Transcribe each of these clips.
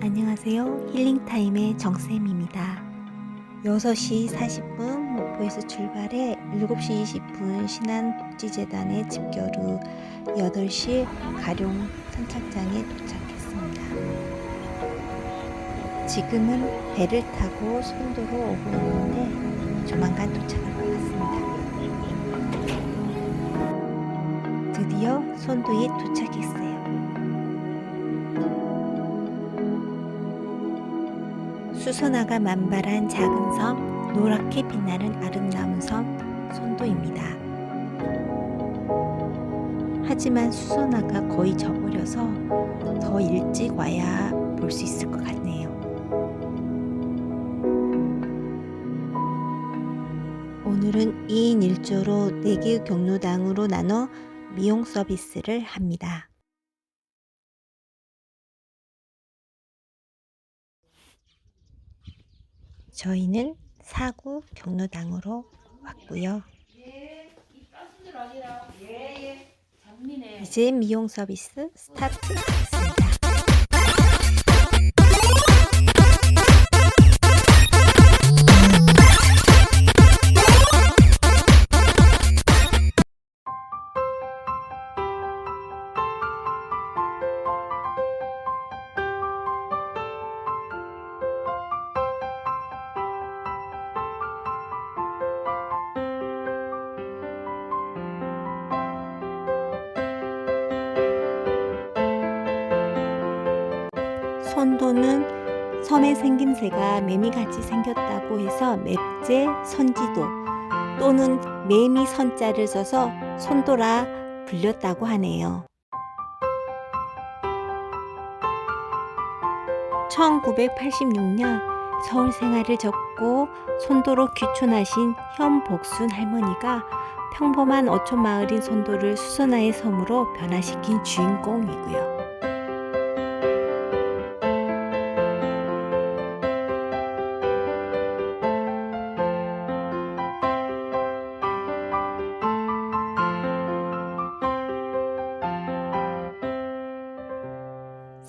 안녕하세요. 힐링타임의 정쌤입니다. 6시 40분 목포에서 출발해 7시 20분 신안복지재단에 집결 후 8시 가룡 선착장에 도착했습니다. 지금은 배를 타고 송도로 오고 있는데 조만간 도착할 것 같습니다. 드디어 손도에 도착 수선화가 만발한 작은 섬, 노랗게 빛나는 아름다운 섬, 손도입니다. 하지만 수선화가 거의 져버려서 더 일찍 와야 볼 수 있을 것 같네요. 오늘은 2인 1조로 4개의 경로당으로 나눠 미용 서비스를 합니다. 저희는 사구 경로당으로 왔고요. 이제 미용 서비스 스타트 손도는 섬의 생김새가 매미같이 생겼다고 해서 맵제 선지도 또는 매미 선자를 써서 손도라 불렸다고 하네요. 1986년 서울 생활을 접고 손도로 귀촌하신 현복순 할머니가 평범한 어촌 마을인 손도를 수선화의 섬으로 변화시킨 주인공이고요.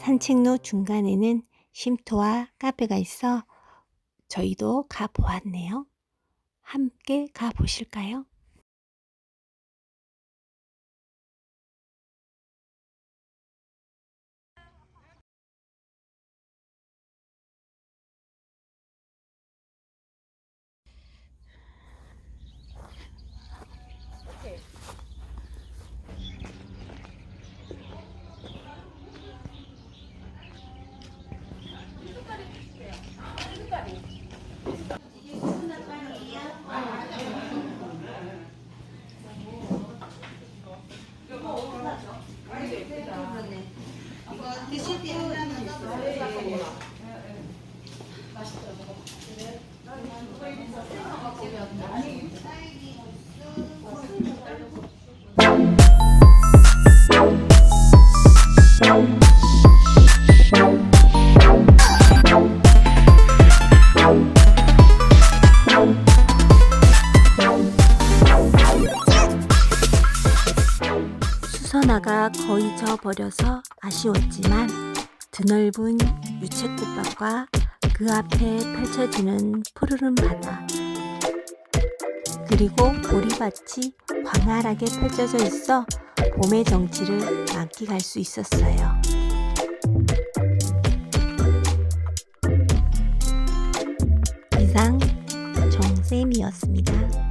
산책로 중간에는 쉼터와 카페가 있어 저희도 가 보았네요. 함께 가 보실까요? 수선화가 거의 져버려서 아쉬웠지만 드넓은 유채꽃밭과 그 앞에 펼쳐지는 푸르른 바다 그리고 보리밭이 광활하게 펼쳐져 있어 봄의 정취를 만끽할 수 있었어요. 이상 정쌤이었습니다.